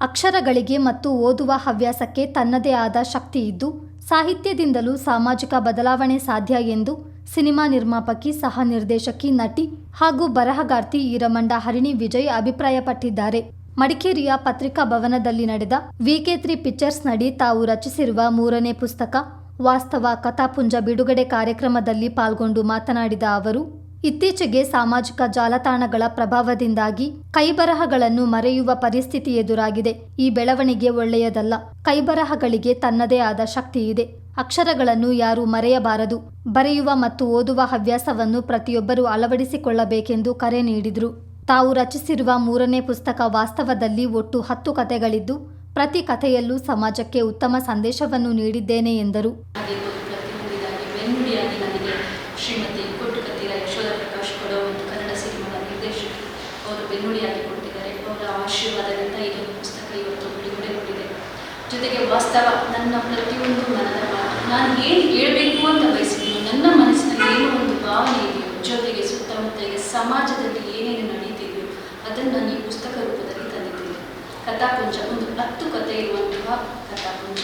ಅಕ್ಷರಗಳಿಗೆ ಮತ್ತು ಓದುವ ಹವ್ಯಾಸಕ್ಕೆ ತನ್ನದೇ ಆದ ಶಕ್ತಿ ಇದ್ದು ಸಾಹಿತ್ಯದಿಂದಲೂ ಸಾಮಾಜಿಕ ಬದಲಾವಣೆ ಸಾಧ್ಯ ಎಂದು ಸಿನಿಮಾ ನಿರ್ಮಾಪಕಿ ಸಹ ನಿರ್ದೇಶಕಿ ನಟಿ ಹಾಗೂ ಬರಹಗಾರ್ತಿ ಈರಮಂಡ ಹರಿಣಿ ವಿಜಯ್ ಅಭಿಪ್ರಾಯಪಟ್ಟಿದ್ದಾರೆ. ಮಡಿಕೇರಿಯ ಪತ್ರಿಕಾ ಭವನದಲ್ಲಿ ನಡೆದ ವಿಕೆ ತ್ರೀ ಪಿಕ್ಚರ್ಸ್ ನಡಿ ತಾವು ರಚಿಸಿರುವ ಮೂರನೇ ಪುಸ್ತಕ ವಾಸ್ತವ ಕಥಾಪುಂಜ ಬಿಡುಗಡೆ ಕಾರ್ಯಕ್ರಮದಲ್ಲಿ ಪಾಲ್ಗೊಂಡು ಮಾತನಾಡಿದ ಅವರು ಇತ್ತೀಚೆಗೆ ಸಾಮಾಜಿಕ ಜಾಲತಾಣಗಳ ಪ್ರಭಾವದಿಂದಾಗಿ ಕೈಬರಹಗಳನ್ನು ಮರೆಯುವ ಪರಿಸ್ಥಿತಿ ಎದುರಾಗಿದೆ. ಈ ಬೆಳವಣಿಗೆ ಒಳ್ಳೆಯದಲ್ಲ. ಕೈಬರಹಗಳಿಗೆ ತನ್ನದೇ ಆದ ಶಕ್ತಿ ಇದೆ. ಅಕ್ಷರಗಳನ್ನು ಯಾರೂ ಮರೆಯಬಾರದು. ಬರೆಯುವ ಮತ್ತು ಓದುವ ಹವ್ಯಾಸವನ್ನು ಪ್ರತಿಯೊಬ್ಬರೂ ಅಳವಡಿಸಿಕೊಳ್ಳಬೇಕೆಂದು ಕರೆ ನೀಡಿದರು. ತಾವು ರಚಿಸಿರುವ ಮೂರನೇ ಪುಸ್ತಕ ವಾಸ್ತವದಲ್ಲಿ ಒಟ್ಟು ಹತ್ತು ಕಥೆಗಳಿದ್ದು, ಪ್ರತಿ ಕಥೆಯಲ್ಲೂ ಸಮಾಜಕ್ಕೆ ಉತ್ತಮ ಸಂದೇಶವನ್ನು ನೀಡಿದ್ದೇನೆ ಎಂದರು ಆಗಿರ್ಬೋದು ಪ್ರತಿಯೊಂದಿಗಾಗಿ ಬೆನ್ನುಡಿಯಾಗಿ ನನಗೆ ಶ್ರೀಮತಿ ಕೊಟ್ಟುಕತ್ತೀರ ಯಶೋಧ ಪ್ರಕಾಶ್ ಕೊಡೋ ಒಂದು ಕನ್ನಡ ಸಿನಿಮಾದ ನಿರ್ದೇಶಕ ಅವರು ಬೆನ್ನುಡಿಯಾಗಿ ಕೊಟ್ಟಿದ್ದಾರೆ ಅವರ ಆಶೀರ್ವಾದದಿಂದ ಈ ಒಂದು ಪುಸ್ತಕ ಇವತ್ತು ಬಿಡುಗಡೆಗೊಂಡಿದೆ ವಾಸ್ತವ ನನ್ನ ಪ್ರತಿಯೊಂದು ಮನದ ಮಾತು. ನಾನು ಏನು ಹೇಳಬೇಕು ಅಂತ ಬಯಸಿದ್ದೀನಿ ನನ್ನ ಮನಸ್ಸಿನಲ್ಲಿ ಏನೋ ಒಂದು ಭಾವನೆ ಇದೆಯೋ, ಜೊತೆಗೆ ಸುತ್ತಮುತ್ತ ಸಮಾಜದಲ್ಲಿ ಏನೇನು ನಡೀತಿದೆಯೋ, ಅದನ್ನು ನಾನು ಈ ಪುಸ್ತಕ ರೂಪದಲ್ಲಿ ತಂದಿದ್ದೀನಿ ಕಥಾಪುಂಜ, ಒಂದು ಹತ್ತು ಕಥೆ ಇರುವಂತಹ ಕಥಾಪುಂಜ.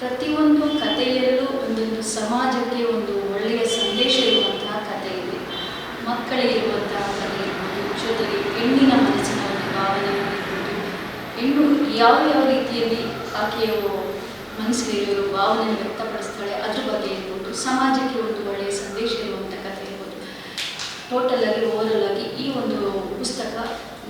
ಪ್ರತಿಯೊಂದು ಕಥೆಯಲ್ಲೂ ಒಂದೊಂದು ಸಮಾಜಕ್ಕೆ ಒಂದು ಒಳ್ಳೆಯ ಸಂದೇಶ ಇರುವಂತಹ ಕಥೆ ಇದೆ. ಮಕ್ಕಳಿಗೆ ಇರುವಂತಹ ಕಥೆ ಇರ್ಬೋದು, ಜೊತೆಗೆ ಹೆಣ್ಣಿನ ಮನಸ್ಸಿನ ಒಂದು ಭಾವನೆ ಆಗಿರ್ಬೋದು ಹೆಣ್ಣು ಯಾವ ಯಾವ ರೀತಿಯಲ್ಲಿ ಆಕೆಯ ಇರೋ ಭಾವನೆಯನ್ನು ವ್ಯಕ್ತಪಡಿಸ್ತಾಳೆ. ಅದ್ರ ಬಗ್ಗೆ ಇರ್ಬೋದು ಸಮಾಜಕ್ಕೆ ಒಂದು ಒಳ್ಳೆಯ ಸಂದೇಶ ಇರುವಂಥ ಕಥೆ ಇರ್ಬೋದು ಆಗಿ ಓವರಲ್ ಆಗಿ ಈ ಒಂದು ಪುಸ್ತಕ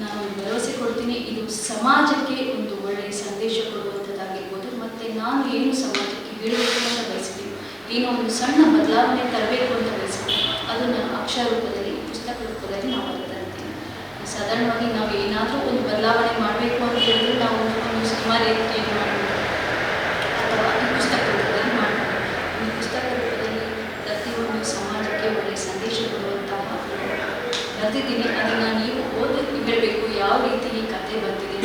ನಾನು ಭರವಸೆ ಕೊಡ್ತೀನಿ ಇದು ಸಮಾಜಕ್ಕೆ ಒಂದು ಒಳ್ಳೆಯ ಸಂದೇಶ ಕೊಡುವಂಥದ್ದಾಗಿರ್ಬೋದು ಮತ್ತು ನಾನು ಏನು ಸಮಾಜಕ್ಕೆ ಹೇಳಬೇಕು ಅಂತ ಬಯಸ್ತೀನಿ? ಏನೋ ಒಂದು ಸಣ್ಣ ಬದಲಾವಣೆ ತರಬೇಕು ಅಂತ ಬಯಸ್ತೀನಿ? ಅದನ್ನು ಅಕ್ಷರ ರೂಪದಲ್ಲಿ, ಪುಸ್ತಕ ರೂಪದಲ್ಲಿ ನಾವು ಸಾಧಾರಣವಾಗಿ ನಾವು ಏನಾದರೂ ಒಂದು ಬದಲಾವಣೆ ಮಾಡಬೇಕು ಅಂತ ಹೇಳಿದ್ರೆ ನಾವು ಒಂದು ಸುಮಾರು ರೀತಿಯಲ್ಲಿ ಮಾಡಬೇಕು ಅಥವಾ ಈ ಪುಸ್ತಕ ರೂಪದಲ್ಲಿ ಮಾಡಬೇಕು ಈ ಪುಸ್ತಕ ರೂಪದಲ್ಲಿ ಪ್ರತಿಯೊಂದು ಸಮಾಜಕ್ಕೆ ಒಳ್ಳೆಯ ಸಂದೇಶ ಕೊಡುವಂತಹ ಬರ್ತಿದ್ದೀನಿ ಅದನ್ನು ನೀವು ಓದಿ ಹೇಳಬೇಕು ಯಾವ ರೀತಿ ಈ ಕತೆ ಬರ್ತಿದೆ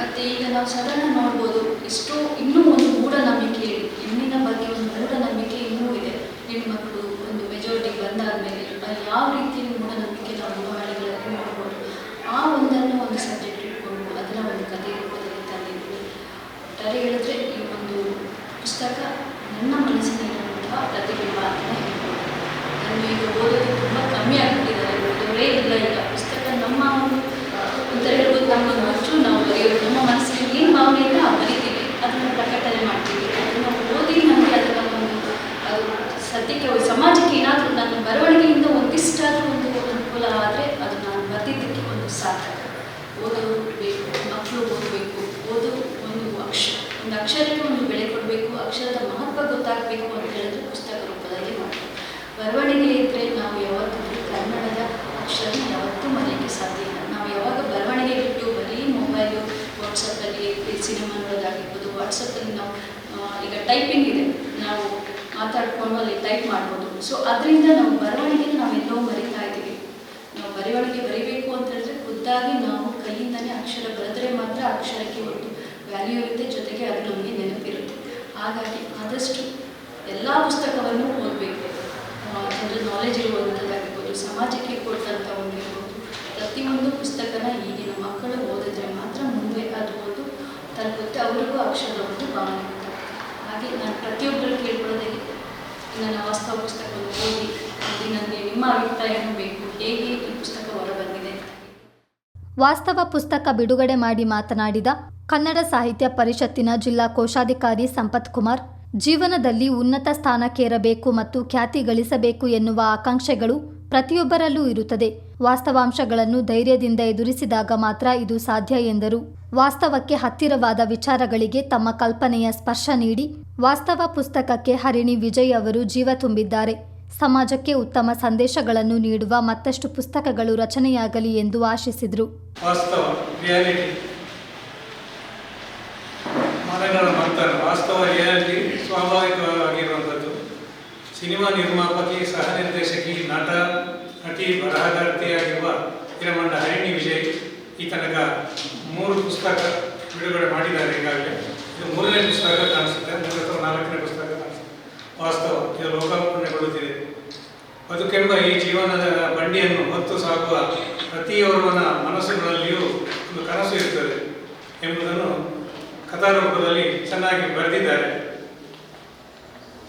ಮತ್ತು ಈಗ ನಾವು ಸಾಧಾರಣ ನೋಡ್ಬೋದು ಎಷ್ಟೋ ಇನ್ನೂ ಒಂದು ಮೂಢನಂಬಿಕೆ ಇದೆ ಹೆಣ್ಣಿನ ಬಗ್ಗೆ ಒಂದು ಮೂಢನಂಬಿಕೆ ಇನ್ನೂ ಇದೆ ಹೆಣ್ಮಕ್ಳು ಒಂದು ಮೆಜಾರಿಟಿ ಬಂದಾದಮೇಲೆ ಯಾವ ರೀತಿ ಮೂಢನಂಬಿಕೆ ನಾವು ಹಳ್ಳಿಗಳಲ್ಲಿ ನೋಡ್ಬೋದು ಆ ಒಂದನ್ನು ಒಂದು ಸಬ್ಜೆಕ್ಟ್ ಇಟ್ಕೊಂಡು ಅದನ್ನು ಒಂದು ಕತೆ ರೂಪದಲ್ಲಿ ತಂದಿದ್ದೀವಿ ಒಟ್ಟಾರೆ ಹೇಳಿದ್ರೆ ಈ ಒಂದು ಪುಸ್ತಕ ನನ್ನ ಮನಸ್ಸಿನಲ್ಲಿರುವಂತಹ ಪ್ರತಿಬಿಂಬ ಹೇಳ್ಬೋದು. ನಾನು ಈಗ ಓದೋದು ತುಂಬ ಕಮ್ಮಿ ಆಗಿಬಿಟ್ಟಿದ್ದಾರೆ ಓದೋರೇ ಇಲ್ಲ ಈಗ. ಪುಸ್ತಕ ನಮ್ಮ ಒಂದು ಅಂತ ಹೇಳ್ಬೋದು ನಮ್ಮೊಂದು ಹುಚ್ಚು ನಾವು ಬರೆಯೋದು. ನಮ್ಮ ಮನಸ್ಸಿನಲ್ಲಿ ಏನು ಭಾವನೆ ಇಲ್ಲ ಬರಿತೀವಿ. ಅದನ್ನು ಪ್ರಕಟಣೆ ಮಾಡ್ತೀವಿ. ಅದನ್ನು ಓದಿ ನಮಗೆ ಅದನ್ನು ಒಂದು, ಅದು ಸದ್ಯಕ್ಕೆ ಸಮಾಜಕ್ಕೆ ಏನಾದರೂ ನನ್ನ ಬರವಣಿಗೆಯಿಂದ ಒಂದಿಷ್ಟಾದರೂ ಒಂದು ಅನುಕೂಲ ಆದರೆ ಅದು ನಾನು ಬರೆದಿದ್ದಕ್ಕೆ ಒಂದು ಸಾರ್ಥಕ ಓದೋದು ಬೇಕು ಮಕ್ಕಳು ಓದಬೇಕು, ಓದು ಒಂದು ಅಕ್ಷರ ಒಂದು ಅಕ್ಷರಕ್ಕೆ ಒಂದು ಬೆಳೆ ಕೊಡಬೇಕು, ಅಕ್ಷರದ ಮಹತ್ವ ಗೊತ್ತಾಗಬೇಕು ಅಂತ ಹೇಳಿದ್ರೆ ಪುಸ್ತಕ ರೂಪದಲ್ಲಿ ಮಾಡಬೇಕು ಬರವಣಿಗೆ ಇದ್ದರೆ ನಾವು ಯಾವತ್ತಿದ್ರೂ ಕನ್ನಡದ ಅಕ್ಷರ ಯಾವತ್ತೂ ಮರೆಯೋಕ್ಕೆ ಸಾಧ್ಯ ಇಲ್ಲ. ನಾವು ಯಾವಾಗ ಬರವಣಿಗೆ ಬಿಟ್ಟು ಬರೀ ಮೊಬೈಲು ವಾಟ್ಸಪ್ಪಲ್ಲಿ ಸಿನಿಮಾ ನೋಡೋದಾಗಿರ್ಬೋದು ವಾಟ್ಸಪ್ಪಲ್ಲಿ ನಾವು ಈಗ ಟೈಪಿಂಗ್ ಇದೆ. ನಾವು ಮಾತಾಡ್ಕೊಂಡು ಅಲ್ಲಿ ಟೈಪ್ ಮಾಡ್ಬೋದು. ಸೊ ಅದರಿಂದ ನಾವು ಬರವಣಿಗೆ ಎಲ್ಲೋ ಮರಿತಾ ಇದ್ದೀವಿ. ನಾವು ಬರವಣಿಗೆ ಬರೀಬೇಕು ಅಂತ ಹೇಳಿದ್ರೆ ಖುದ್ದಾಗಿ ನಾವು ಕೈಯಿಂದನೇ ಅಕ್ಷರ ಬರೆದ್ರೆ ಮಾತ್ರ ಅಕ್ಷರಕ್ಕೆ ಒಂದು ವ್ಯಾಲ್ಯೂ ಇರುತ್ತೆ, ಜೊತೆಗೆ ಅದು ನಮಗೆ ನೆನಪಿರುತ್ತೆ. ಹಾಗಾಗಿ ಆದಷ್ಟು ಎಲ್ಲ ಪುಸ್ತಕವನ್ನು ಓದಬೇಕು ಜನರ ನಾಲೆಜ್ ಇರುವಂಥದ್ದಾಗಿರ್ಬೋದು ಸಮಾಜಕ್ಕೆ ಕೊಟ್ಟಂಥ ಒಂದು ಇರ್ಬೋದು ಪ್ರತಿಯೊಂದು ಪುಸ್ತಕನ ಈಗಿನ ಮಕ್ಕಳು ಓದಿದ್ರೆ ಮಾತ್ರ ಮುಂದೆ ಅದು ಒಂದು ಒಂದು ಭಾವನೆ ಹಾಗೆ ನಾನು ಪ್ರತಿಯೊಬ್ಬರು ಕೇಳ್ಕೊಳ್ಳೋದಾಗಿ ನನ್ನ ವಾಸ್ತವ ಪುಸ್ತಕವನ್ನು ಓದಿ ನನಗೆ ನಿಮ್ಮ ಅಭಿಪ್ರಾಯನೂ ಬೇಕು, ಹೇಗೆ ಈ ಪುಸ್ತಕ ಹೊರಬಂದಿದೆ? ವಾಸ್ತವ ಪುಸ್ತಕ ಬಿಡುಗಡೆ ಮಾಡಿ ಮಾತನಾಡಿದ ಕನ್ನಡ ಸಾಹಿತ್ಯ ಪರಿಷತ್ತಿನ ಜಿಲ್ಲಾ ಕೋಶಾಧಿಕಾರಿ ಸಂಪತ್ ಕುಮಾರ್, ಜೀವನದಲ್ಲಿ ಉನ್ನತ ಸ್ಥಾನಕ್ಕೇರಬೇಕು ಮತ್ತು ಖ್ಯಾತಿ ಗಳಿಸಬೇಕು ಎನ್ನುವ ಆಕಾಂಕ್ಷೆಗಳು ಪ್ರತಿಯೊಬ್ಬರಲ್ಲೂ ಇರುತ್ತದೆ. ವಾಸ್ತವಾಂಶಗಳನ್ನು ಧೈರ್ಯದಿಂದ ಎದುರಿಸಿದಾಗ ಮಾತ್ರ ಇದು ಸಾಧ್ಯ ಎಂದರು. ವಾಸ್ತವಕ್ಕೆ ಹತ್ತಿರವಾದ ವಿಚಾರಗಳಿಗೆ ತಮ್ಮ ಕಲ್ಪನೆಯ ಸ್ಪರ್ಶ ನೀಡಿ. ವಾಸ್ತವ ಪುಸ್ತಕಕ್ಕೆ ಹರಿಣಿ ವಿಜಯ್ ಅವರು ಜೀವ ತುಂಬಿದ್ದಾರೆ. ಸಮಾಜಕ್ಕೆ ಉತ್ತಮ ಸಂದೇಶಗಳನ್ನು ನೀಡುವ ಮತ್ತಷ್ಟು ಪುಸ್ತಕಗಳು ರಚನೆಯಾಗಲಿ ಎಂದು ಆಶಿಸಿದರು. ಸಿನಿಮಾ ನಿರ್ಮಾಪಕಿ, ಸಹ ನಿರ್ದೇಶಕಿ, ನಟಿ ಬರಹಗಾರ್ತಿಯಾಗಿರುವ ಹಿರಮಂಡ ಹರಿಣಿ ವಿಜಯ್ ಈ ತನಕ ಮೂರು ಪುಸ್ತಕ ಬಿಡುಗಡೆ ಮಾಡಿದ್ದಾರೆ ಈಗಾಗಲೇ. ಇದು ಮೂರನೇ ಪುಸ್ತಕ ಕಾಣಿಸುತ್ತೆ, ಮೂರು ಅಥವಾ ನಾಲ್ಕನೇ ಪುಸ್ತಕ ಕಾಣಿಸುತ್ತೆ. ವಾಸ್ತವ, ಇದು ಲೋಕಾರ್ಪಣೆಗೊಳ್ಳುತ್ತಿದೆ. ಬದುಕೆಂಬ ಈ ಜೀವನದ ಬಂಡಿಯನ್ನು ಹೊತ್ತು ಸಾಗುವ ಪ್ರತಿಯೊರ್ವನ ಮನಸ್ಸುಗಳಲ್ಲಿಯೂ ಒಂದು ಕನಸು ಇರುತ್ತದೆ ಎಂಬುದನ್ನು ಕಥಾರೂಪದಲ್ಲಿ ಚೆನ್ನಾಗಿ ಬರೆದಿದ್ದಾರೆ.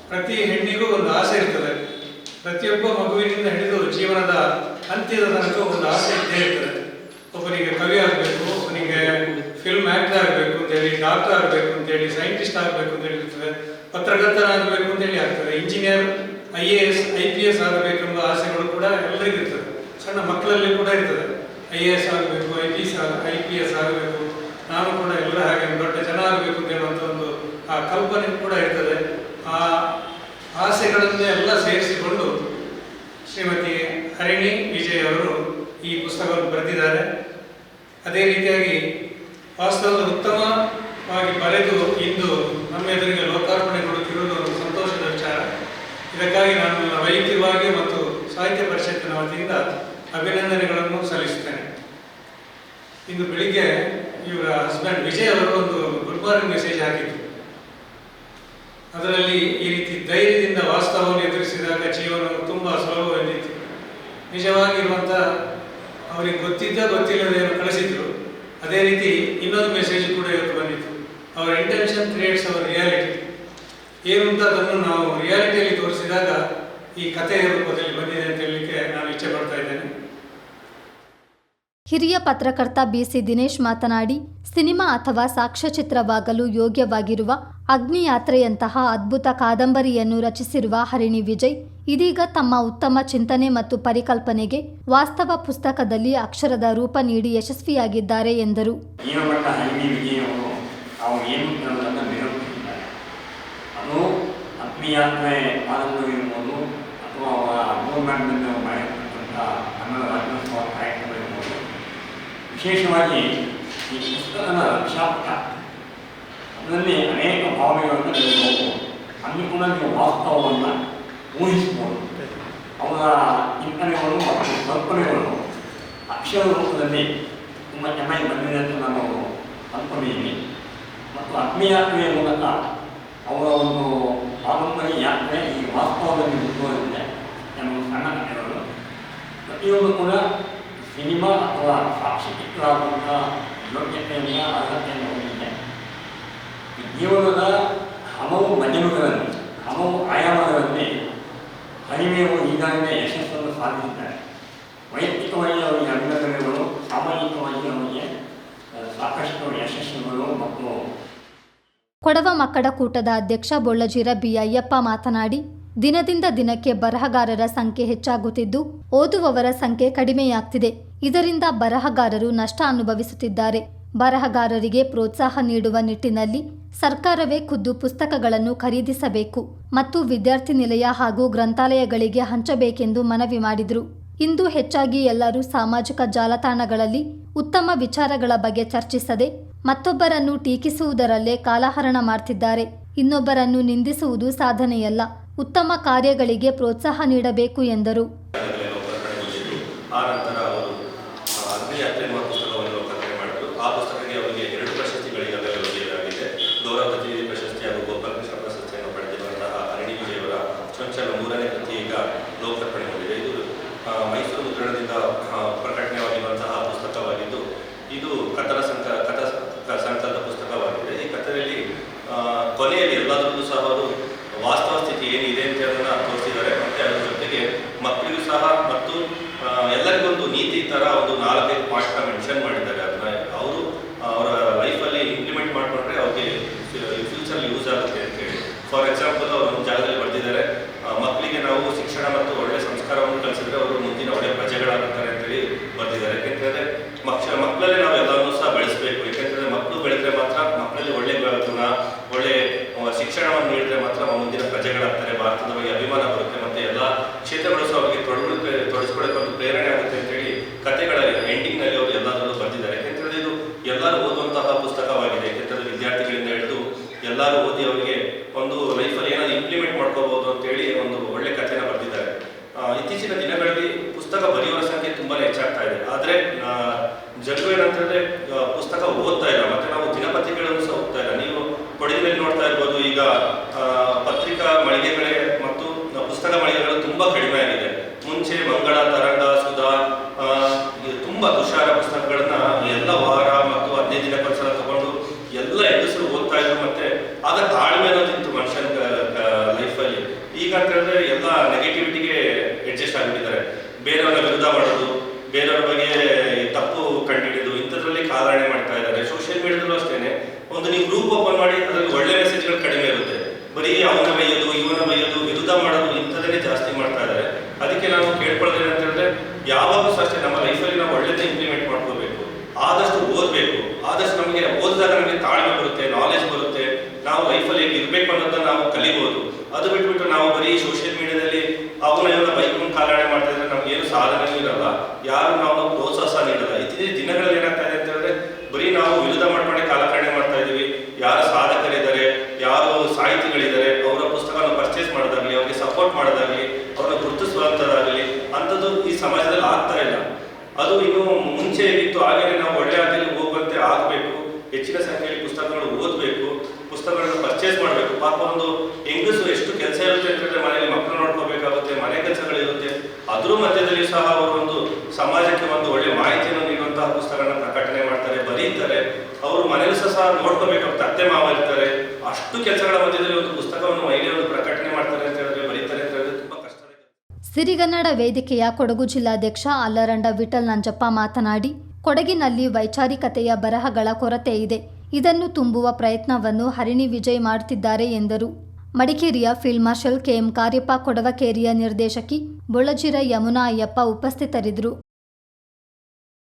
ಪ್ರತಿ ಹೆಣ್ಣಿಗೂ ಒಂದು ಆಸೆ ಇರ್ತದೆ. ಪ್ರತಿಯೊಬ್ಬ ಮಗುವಿನಿಂದ ಹಿಡಿದು ಜೀವನದ ಅಂತ್ಯದ ತನಕ ಒಂದು ಆಸೆ ಇದ್ದೇ ಇರ್ತದೆ. ಒಬ್ಬನಿಗೆ ಕವಿ ಆಗಬೇಕು, ಒಬ್ಬನಿಗೆ ಫಿಲ್ಮ್ ಆಕ್ಟರ್ ಆಗಬೇಕು ಅಂತೇಳಿ ಡಾಕ್ಟರ್ ಆಗಬೇಕು ಅಂತೇಳಿ ಸೈಂಟಿಸ್ಟ್ ಆಗಬೇಕು ಅಂತ ಇರ್ತದೆ ಪತ್ರಕರ್ತನಾಗಬೇಕು ಅಂತೇಳಿ ಆಗ್ತದೆ. Engineer I A S I P S ಆಗಬೇಕೆಂಬ ಆಸೆಗಳು ಕೂಡ ಎಲ್ಲರಿಗೂ ಇರ್ತದೆ ಸಣ್ಣ ಮಕ್ಕಳಲ್ಲಿ ಕೂಡ ಇರ್ತದೆ. ಐ ಎ ಎಸ್ ಆಗಬೇಕು I P S I P S ಆಗಬೇಕು. ನಾನು ಕೂಡ ಎಲ್ಲ ಹಾಗೆ ದೊಡ್ಡ ಜನ ಆಗಬೇಕು ಅಂತ ಒಂದು ಆ ಕಲ್ಪನೆ ಕೂಡ ಇರ್ತದೆ. ಆ ಆಸೆಗಳನ್ನೇ ಎಲ್ಲ ಸೇರಿಸಿಕೊಂಡು ಶ್ರೀಮತಿ ಹರಿಣಿ ವಿಜಯ್ ಅವರು ಈ ಪುಸ್ತಕವನ್ನು ಬರೆದಿದ್ದಾರೆ. ಅದೇ ರೀತಿಯಾಗಿ ವಾಸ್ತವದ ಉತ್ತಮವಾಗಿ ಬರೆದು ಇಂದು ನಮ್ಮ ಎದುರಿಗೆ ಒಂದು ಸಂತೋಷದ ವಿಚಾರ. ಇದಕ್ಕಾಗಿ ನಾನು ವೈಯಕ್ತಿಕವಾಗಿ ಮತ್ತು ಸಾಹಿತ್ಯ ಪರಿಷತ್ತಿನ ವತಿಯಿಂದ ಅಭಿನಂದನೆಗಳನ್ನು ಸಲ್ಲಿಸುತ್ತೇನೆ. ಇಂದು ಬೆಳಿಗ್ಗೆ ಇವರ ಹಸ್ಬೆಂಡ್ ವಿಜಯ್ ಅವರು ಒಂದು ಗುಡ್ ಮಾರ್ನಿಂಗ್ ಮೆಸೇಜ್ ಹಾಕಿದ್ರು. ಅದರಲ್ಲಿ ಈ ರೀತಿ ಧೈರ್ಯದಿಂದ ವಾಸ್ತವವನ್ನು ಎದುರಿಸಿದಾಗ ಜೀವನವು ತುಂಬಾ ಸುಲಭವೆಂದಿತ್ತು ನಿಜವಾಗಿರುವಂಥ ಅವರಿಗೆ ಗೊತ್ತಿದ್ದ ಗೊತ್ತಿಲ್ಲದೇನು ಕಳಿಸಿದ್ರು. ಅದೇ ರೀತಿ ಇನ್ನೊಂದು ಮೆಸೇಜ್ ಕೂಡ ಇವತ್ತು ಬಂದಿತ್ತು. ಅವರ ಇಂಟೆನ್ಷನ್ ಕ್ರಿಯೇಟ್ಸ್ ಅವರ್ ರಿಯಾಲಿಟಿ ಏನು ಅಂತ ಅದನ್ನು ನಾವು ರಿಯಾಲಿಟಿಯಲ್ಲಿ ತೋರಿಸಿದಾಗ ಈ ಕಥೆಯ ರೂಪದಲ್ಲಿ ಬಂದಿದೆ ಅಂತ ಹೇಳಲಿಕ್ಕೆ ನಾನು ಇಚ್ಛೆ ಪಡ್ತಾ ಇದ್ದೇನೆ. ಹಿರಿಯ ಪತ್ರಕರ್ತ ಬಿಸಿ ದಿನೇಶ್ ಮಾತನಾಡಿ, ಸಿನಿಮಾ ಅಥವಾ ಸಾಕ್ಷ್ಯಚಿತ್ರವಾಗಲು ಯೋಗ್ಯವಾಗಿರುವ ಅಗ್ನಿಯಾತ್ರೆಯಂತಹ ಅದ್ಭುತ ಕಾದಂಬರಿಯನ್ನು ರಚಿಸಿರುವ ಹರಿಣಿ ವಿಜಯ್ ಇದೀಗ ತಮ್ಮ ಉತ್ತಮ ಚಿಂತನೆ ಮತ್ತು ಪರಿಕಲ್ಪನೆಗೆ ವಾಸ್ತವ ಪುಸ್ತಕದಲ್ಲಿ ಅಕ್ಷರದ ರೂಪ ನೀಡಿ ಯಶಸ್ವಿಯಾಗಿದ್ದಾರೆ ಎಂದರು. ವಿಶೇಷವಾಗಿ ಈ ಪುಸ್ತಕದ ಅದರಲ್ಲಿ ಅನೇಕ ಭಾವನೆಗಳನ್ನು ನೀವು ವಾಸ್ತವವನ್ನು ಊಹಿಸ್ಬೋದು ಅವರ ಚಿಂತನೆಗಳು ಮತ್ತು ಕಲ್ಪನೆಗಳು ಅಕ್ಷರ ರೂಪದಲ್ಲಿ ತುಂಬ ಚೆನ್ನಾಗಿ ಬಂದಿದೆ ಅಂತ ನಾನು ಅಂದ್ಕೊಂಡಿದ್ದೀನಿ ಮತ್ತು ಆತ್ಮೀಯಾತ್ಮೆಯ ಮೂಲಕ ಅವರ ಒಂದು ಕಾದಂಬರಿ ಯಾತ್ರೆ ಈ ವಾಸ್ತವದಲ್ಲಿ ಮುಂದುವರಿದಿದೆ ಕೆಲವು ಸಣ್ಣ ಕಥೆಗಳು. ಪ್ರತಿಯೊಂದು ಕೂಡ ಸಿನಿಮಾ ಅಥವಾ ಸಾಕ್ಷಿಚಿತ್ರ ಆಗುವಂಥ ಯೋಗ್ಯತೆಯನ್ನು ಅರ್ಹತೆಯನ್ನು ಹೊಂದಿದೆ. ಜೀವನದ ಹಲವು ಮಜಲುಗಳಲ್ಲಿ, ಹಲವು ಆಯಾಮಗಳಲ್ಲಿ ಹರಿಮೆಯವರು ಈಗಾಗಲೇ ಯಶಸ್ಸನ್ನು ಸಾಧಿಸಿದ್ದಾರೆ ವೈಯಕ್ತಿಕವಾಗಿ ಅಭಿನಂದನೆಗಳು ಸಾಮಾಜಿಕವಾಗಿ ಅವರಿಗೆ ಸಾಕಷ್ಟು ಯಶಸ್ಸುಗಳು ಮತ್ತು ಕೊಡವ ಮಕ್ಕಳ ಕೂಟದ ಅಧ್ಯಕ್ಷ ಬೊಳ್ಳಜಿರ ಬಿ ಅಯ್ಯಪ್ಪ ಮಾತನಾಡಿ, ದಿನದಿಂದ ದಿನಕ್ಕೆ ಬರಹಗಾರರ ಸಂಖ್ಯೆ ಹೆಚ್ಚಾಗುತ್ತಿದ್ದು, ಓದುವವರ ಸಂಖ್ಯೆ ಕಡಿಮೆಯಾಗ್ತಿದೆ. ಇದರಿಂದ ಬರಹಗಾರರು ನಷ್ಟ ಅನುಭವಿಸುತ್ತಿದ್ದಾರೆ. ಬರಹಗಾರರಿಗೆ ಪ್ರೋತ್ಸಾಹ ನೀಡುವ ನಿಟ್ಟಿನಲ್ಲಿ ಸರ್ಕಾರವೇ ಖುದ್ದು ಪುಸ್ತಕಗಳನ್ನು ಖರೀದಿಸಬೇಕು ಮತ್ತು ವಿದ್ಯಾರ್ಥಿ ನಿಲಯ ಹಾಗೂ ಗ್ರಂಥಾಲಯಗಳಿಗೆ ಹಂಚಬೇಕೆಂದು ಮನವಿ ಮಾಡಿದರು. ಇಂದು ಹೆಚ್ಚಾಗಿ ಎಲ್ಲರೂ ಸಾಮಾಜಿಕ ಜಾಲತಾಣಗಳಲ್ಲಿ ಉತ್ತಮ ವಿಚಾರಗಳ ಬಗ್ಗೆ ಚರ್ಚಿಸದೆ ಮತ್ತೊಬ್ಬರನ್ನು ಟೀಕಿಸುವುದರಲ್ಲೇ ಕಾಲಹರಣ ಮಾಡ್ತಿದ್ದಾರೆ. ಇನ್ನೊಬ್ಬರನ್ನು ನಿಂದಿಸುವುದು ಸಾಧನೆಯಲ್ಲ, ಉತ್ತಮ ಕಾರ್ಯಗಳಿಗೆ ಪ್ರೋತ್ಸಾಹ ನೀಡಬೇಕು ಎಂದರು ಪುಸ್ತಕಗಳನ್ನು ಹೊರಗಡೆಗೊಂಡಿದ್ದು ಆ ನಂತರ ಅವರು ಆ, ಅಗ್ನಿಯಾತ್ರೆ ಎಂಬ ಪುಸ್ತಕವನ್ನು ಲೋಕಾರ್ಪಣೆ ಮಾಡಿದ್ರು ಆ ಪುಸ್ತಕಕ್ಕೆ ಅವರಿಗೆ ಎರಡು ಪ್ರಶಸ್ತಿಗಳಿಗಾಗಲೇ ಒದಗಿಸಲಾಗಿದೆ ಗೌರವ ಪ್ರತಿನಿಧಿ ಪ್ರಶಸ್ತಿ ಹಾಗೂ ಗೋಪಾಲಕೃಷ್ಣ ಪ್ರಶಸ್ತಿಯನ್ನು ಪಡೆದಿರುವಂತಹ ಅರಣಿ ವಿಜಯವರ ಚೊಂಚಲ ಮೂರನೇ ಕೃತಿ ಈಗ ಲೋಕಾರ್ಪಣೆಗೊಂಡಿದೆ ಇದು ಆ, ಮೈಸೂರು ಮುದ್ರಣದಿಂದ ಆ, ಪ್ರಕಟಣೆಯಾಗಿರುವಂತಹ ಪುಸ್ತಕವಾಗಿದ್ದು ಇದು ಕಥನ ಸಂಕ ಕಥ ಕ- ಸಂಕಲನ ಪುಸ್ತಕವಾಗಿದೆ ಈ ಕಥೆಯಲ್ಲಿ ಆ, ಕೊನೆಯಲ್ಲಿ ಎಲ್ಲದರಲ್ಲೂ ಸಹ ಅವರು ವಾಸ್ತವ ಸ್ಥಿತಿ ಏನಿದೆ ಅಂತ ಅದನ್ನ ತೋರಿಸಿದ್ದಾರೆ ಮತ್ತೆ ಅದ್ರ ಜೊತೆಗೆ ಮಕ್ಕಳಿಗೂ ಸಹ ಮತ್ತು ಆ, ಎಲ್ಲರಿಗೊಂದು ನೀತಿ ತರ ಒಂದು ನಾಲ್ಕೈದು ಪಾಯಿಂಟ್ನ ಮೆನ್ಷನ್ ಮಾಡಿದ್ದಾರೆ ಅದನ್ನ ಅವರು ಅವರ ಲೈಫಲ್ಲಿ ಇಂಪ್ಲಿಮೆಂಟ್ ಮಾಡ್ಕೊಂಡ್ರೆ ಅವ್ರಿಗೆ ಫ್ಯೂಚರ್ ಯೂಸ್ ಆಗುತ್ತೆ ಅಂತ ಹೇಳಿ ಫಾರ್ ಎಕ್ಸಾಂಪಲ್ ಅವರು ಒಂದು ಜಾಗದಲ್ಲಿ ಬರೆದಿದ್ದಾರೆ ಆ, ಮಕ್ಕಳಿಗೆ ನಾವು ಶಿಕ್ಷಣ ಮತ್ತು ಒಳ್ಳೆ ಸಂಸ್ಕಾರವನ್ನು ಕಲಿಸಿದ್ರೆ ಅವರು ಮುಂದಿನ ಒಳ್ಳೆ ಪ್ರಜೆಗಳಾಗುತ್ತಾರೆ ಅಂತೇಳಿ ಬರೆದಿದ್ದಾರೆ ಯಾಕೆಂತಂದ್ರೆ ಮಕ್ಷ ಮಕ್ಕಳಲ್ಲಿ ನಾವು ಎಲ್ಲವನ್ನೂ ಸಹ ಬೆಳೆಸಬೇಕು ಯಾಕೆಂತಂದ್ರೆ ಮಕ್ಕಳು ಬೆಳೆದ್ರೆ ಮಾತ್ರ ಮಕ್ಕಳಲ್ಲಿ ಒಳ್ಳೆ ಗುಣ ಒಳ್ಳೆ ಆ, ಶಿಕ್ಷಣವನ್ನು ನೀಡಿದ್ರೆ ಮಾತ್ರ ಅವ ಮುಂದಿನ ಪ್ರಜೆಗಳಾಗ್ತಾರೆ ಭಾರತದ ಬಗ್ಗೆ ಅಭಿಮಾನ ಬರುತ್ತೆ ಮತ್ತೆ ಎಲ್ಲ ಕ್ಷೇತ್ರಗಳು ಸಹ ಅವರಿಗೆ ತೊಡಗೊಳಕ್ಕೆ ತೊಡಗಿಸ್ಕೊಳ್ಳೋಕೆ ಒಂದು ಪ್ರೇರಣೆ ಆಗುತ್ತೆ ಅಂತೇಳಿ ಕಥೆಗಳ ಎಂಡಿಂಗ್ನಲ್ಲಿ ಅವರು ಎಲ್ಲದರಲ್ಲೂ ಬರೆದಿದ್ದಾರೆ ಯಾಕೆಂತಂದ್ರೆ ಇದು ಎಲ್ಲರೂ ಓದುವಂತಹ ಪುಸ್ತಕವಾಗಿದೆ ಯಾಕೆಂತಂದ್ರೆ ವಿದ್ಯಾರ್ಥಿಗಳಿಂದ ಹಿಡಿದು ಎಲ್ಲರೂ ಓದಿ ಅವರಿಗೆ ಒಂದು ಲೈಫಲ್ಲಿ ಏನಾದ್ರು ಇಂಪ್ಲಿಮೆಂಟ್ ಮಾಡ್ಕೋಬಹುದು ಅಂತೇಳಿ ಒಂದು ಒಳ್ಳೆ ಕಥೆನ ಬರೆದಿದ್ದಾರೆ. ಇತ್ತೀಚಿನ ದಿನಗಳಲ್ಲಿ ಪುಸ್ತಕ ಬರೆಯುವ ಸಂಖ್ಯೆ ತುಂಬಾನೇ ಹೆಚ್ಚಾಗ್ತಾ ಇದೆ. ಆದ್ರೆ ಜನರು ಏನಂತಂದ್ರೆ ಪುಸ್ತಕ ಓದ್ತಾ ಇಲ್ಲ. ಮತ್ತೆ ನಾವು ದಿನಪತ್ರಿಕೆಗಳನ್ನು ಸಹ ಓದ್ತಾ ಇಲ್ಲ. ನೀವು ಕೊಡಗಿನಲ್ಲಿ ನೋಡ್ತಾ ಇರ್ಬೋದು, ಈಗ ಪತ್ರಿಕಾ ಮಳಿಗೆಗಳೇ ಮತ್ತು ಪುಸ್ತಕ ಮಳಿಗೆಗಳು ತುಂಬಾ ಕಡಿಮೆ ಆಗಿದೆ. ಮುಂಚೆ ಮಂಗಳ ತರಂಗ ಸುಧಾ ಆ, ಇದು ತುಂಬಾ ತುಷಾರ ಪುಸ್ತಕಗಳನ್ನ ಎಲ್ಲ ವಾರ ಮತ್ತು ಹದಿನೈದು ದಿನಕ್ಕೊಂದ್ಸಲ ತಗೊಂಡು ಎಲ್ಲ ಎಲ್ಲ ಹೆಂಗಸರು ಓದ್ತಾ ಇದ್ರು ಮತ್ತೆ ಆಗ ತಾಳ್ಮೆ ಅನ್ನೋದಿತ್ತು ಮನುಷ್ಯನ ಲೈಫಲ್ಲಿ ಈಗ ಅಂತ ಹೇಳಿದ್ರೆ ಎಲ್ಲ ನೆಗೆಟಿವಿಟಿಗೆ ಅಡ್ಜಸ್ಟ್ ಆಗಿಬಿಟ್ಟಿದ್ದಾರೆ ಬೇರೆಯವರ ವಿರುದ್ಧ ಮಾಡೋದು ಬೇರೆಯವ್ರ ಬಗ್ಗೆ ತಪ್ಪು ಕಂಡುಹಿಡಿದು ಇಂಥದ್ರಲ್ಲಿ ಕಾಲಹರಣೆ ಮಾಡ್ತಾ ಇದ್ದಾರೆ ಸೋಷಿಯಲ್ ಮೀಡಿಯಾದಲ್ಲೂ ಅಷ್ಟೇನೆ ಒಂದು ನೀವು ಗ್ರೂಪ್ ಓಪನ್ ಮಾಡಿ ಅದರಲ್ಲಿ ಒಳ್ಳೆ ಮೆಸೇಜ್ಗಳು ಕಡಿಮೆ ಇರುತ್ತೆ ಬರೀ ಅವನ ಬೈಯೋದು ಇವನ ಬೈಯೋದು ವಿರುದ್ಧ ಮಾಡೋದು ಇಂಥದನ್ನೇ ಜಾಸ್ತಿ ಮಾಡ್ತಾ ಇದ್ದಾರೆ ಅದಕ್ಕೆ ನಾವು ಕೇಳ್ಕೊಳ್ತೇವೆ ಅಂತ ಹೇಳಿದ್ರೆ ಯಾವಾಗಲೂ ಸಹ ಅಷ್ಟೇ ನಮ್ಮ ಲೈಫಲ್ಲಿ ನಾವು ಒಳ್ಳೆದೇ ಇಂಪ್ಲಿಮೆಂಟ್ ಮಾಡ್ಕೋಬೇಕು ಆದಷ್ಟು ಓದಬೇಕು ಆದಷ್ಟು ನಮಗೆ ಓದಿದಾಗ ನಮಗೆ ತಾಳ್ಮೆ ಬರುತ್ತೆ ನಾಲೆಜ್ ಬರುತ್ತೆ ನಾವು ಲೈಫಲ್ಲಿ ಹೇಗೆ ಇರಬೇಕು ಅನ್ನೋದನ್ನ ನಾವು ಕಲಿಬಹುದು ಅದು ಬಿಟ್ಬಿಟ್ಟು ನಾವು ಬರೀ ಸೋಷಿಯಲ್ ಮೀಡಿಯಾದಲ್ಲಿ ಅವನ ಇವನ ಬೈಕ್ನ ಕಾಲಾಣೆ ಮಾಡ್ತಾ ಇದ್ರೆ ನಮ್ಗೆ ಏನು ಸಾಧನೆ ಇರಲ್ಲ. ಯಾರು ನಾವು ಪ್ರೋತ್ಸಾಹ ನೀಡಲ್ಲ. ಇತ್ತೀಚಿನ ದಿನಗಳಲ್ಲಿ ಏನಾಗ್ತಾ ಇದೆ ಅಂತಂದ್ರೆ ಬರೀ ನಾವು ವಿರುದ್ಧ ಮಾಡ್ಕೊಂಡೆ ಕಾಲಕರಣೆ ಮಾಡ್ತಾ ಇದೀವಿ ಯಾರು ಸಾಧಕರಿದ್ದಾರೆ, ಯಾರು ಸಾಹಿತಿಗಳಿದ್ದಾರೆ, ಅವರ ಪುಸ್ತಕವನ್ನು ಪರ್ಚೇಸ್ ಮಾಡೋದಾಗ್ಲಿ, ಅವ್ರಿಗೆ ಸಪೋರ್ಟ್ ಮಾಡೋದಾಗ್ಲಿ, ಅವ್ರನ್ನ ಗುರುತಿಸುವಂಥದ್ದಾಗಲಿ ಅಂಥದ್ದು ಈ ಸಮಾಜದಲ್ಲಿ ಆಗ್ತಾ ಇಲ್ಲ. ಅದು ಇನ್ನು ಮುಂಚೆ ಹೇಗಿತ್ತು ಹಾಗೇನೆ ನಾವು ಒಳ್ಳೆ ಹಾದಿಯಲ್ಲಿ ಹೋಗುವಂತೆ ಆಗಬೇಕು. ಹೆಚ್ಚಿನ ಸಂಖ್ಯೆಯಲ್ಲಿ ಪುಸ್ತಕಗಳು ಓದಬೇಕು, ಪುಸ್ತಕಗಳನ್ನು ಪರ್ಚೇಸ್ ಮಾಡಬೇಕು. ಪಾಪ ಒಂದು ಹೆಂಗಸು ಹೇಳಿದ್ರೆ ಮನೆಯಲ್ಲಿ ಮಕ್ಕಳು ನೋಡ್ಕೋಬೇಕಾಗುತ್ತೆ, ಮನೆ ಕೆಲಸಗಳಿರುತ್ತೆ. ಅದ್ರ ಮಧ್ಯದಲ್ಲಿ ಸಹ ಅವರು ಒಂದು ಸಮಾಜಕ್ಕೆ ಒಂದು ಒಳ್ಳೆ ಮಾಹಿತಿಯನ್ನು ನೀಡುವಂತಹ ಪುಸ್ತಕಗಳನ್ನ ಪ್ರಕಟಣೆ ಮಾಡ್ತಾರೆ, ಬರೀತಾರೆ. ಅವರು ಮನೇಲಿ ಸಹ ನೋಡ್ಕೋಬೇಕಾಗುತ್ತೆ ಅತ್ತೆ ಮಾವ ಇರ್ತಾರೆ. ಅಷ್ಟು ಕೆಲಸಗಳ ಮಧ್ಯದಲ್ಲಿ ಒಂದು ಪುಸ್ತಕವನ್ನು ಮಹಿಳೆ ಒಂದು ಪ್ರಕಟಣೆ ಮಾಡ್ತಾರೆ ಅಂತ ಹೇಳಿದ್ರೆ, ಬರೀತಾರೆ ಅಂತ ಹೇಳಿದ್ರೆ ತುಂಬಾ ಕಷ್ಟ ಸಿರಿಗನ್ನಡ ವೇದಿಕೆಯ ಕೊಡಗು ಜಿಲ್ಲಾಧ್ಯಕ್ಷ ಅಲ್ಲರಂಡ ವಿಠಲ್ ನಂಜಪ್ಪ ಮಾತನಾಡಿ, ಕೊಡಗಿನಲ್ಲಿ ವೈಚಾರಿಕತೆಯ ಬರಹಗಳ ಕೊರತೆ ಇದೆ. ಇದನ್ನು ತುಂಬುವ ಪ್ರಯತ್ನವನ್ನು ಹರಿಣಿ ವಿಜಯ್ ಮಾಡುತ್ತಿದ್ದಾರೆ ಎಂದರು. ಮಡಿಕೇರಿಯ ಫೀಲ್ಡ್ ಮಾರ್ಷಲ್ ಕೆಎಂ ಕಾರ್ಯಪ್ಪ ಕೊಡವಕೇರಿಯ ನಿರ್ದೇಶಕಿ ಬೊಳಜಿರ ಯಮುನಾ ಅಯ್ಯಪ್ಪ ಉಪಸ್ಥಿತರಿದ್ದರು.